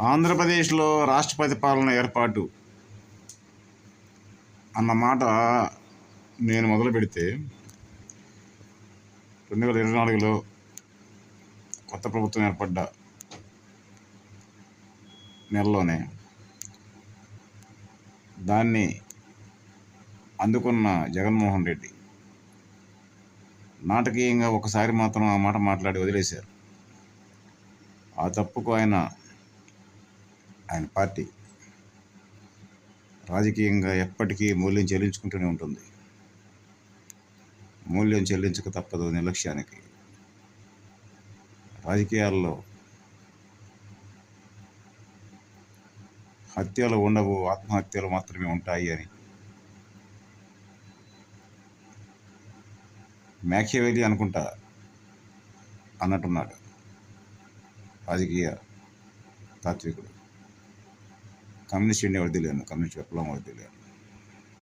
ఆంధ్రప్రదేశ్లో రాష్ట్రపతి పాలన ఏర్పాటు అన్న మాట నేను మొదలు పెడితే రెండు వేల ఇరవై నాలుగులో కొత్త ప్రభుత్వం ఏర్పడ్డ నెలలోనే దాన్ని అందుకున్న జగన్మోహన్ రెడ్డి నాటకీయంగా ఒకసారి మాత్రం ఆ మాట మాట్లాడి వదిలేశారు. ఆ తప్పుకు ఆయన ఆయన పార్టీ రాజకీయంగా ఎప్పటికీ మూల్యం చెల్లించుకుంటూనే ఉంటుంది. మూల్యం చెల్లించక తప్పదు నిర్లక్ష్యానికి రాజకీయాల్లో హత్యలు ఉండవు ఆత్మహత్యలు మాత్రమే ఉంటాయి అని మ్యాఖ్యవేలి అనుకుంటా అన్నట్టున్నాడు రాజకీయ తాత్వికుడు. కమ్యూనిస్ట్ ఇండియా వాడు కమ్యూనిస్ట్ విప్లవం వాడు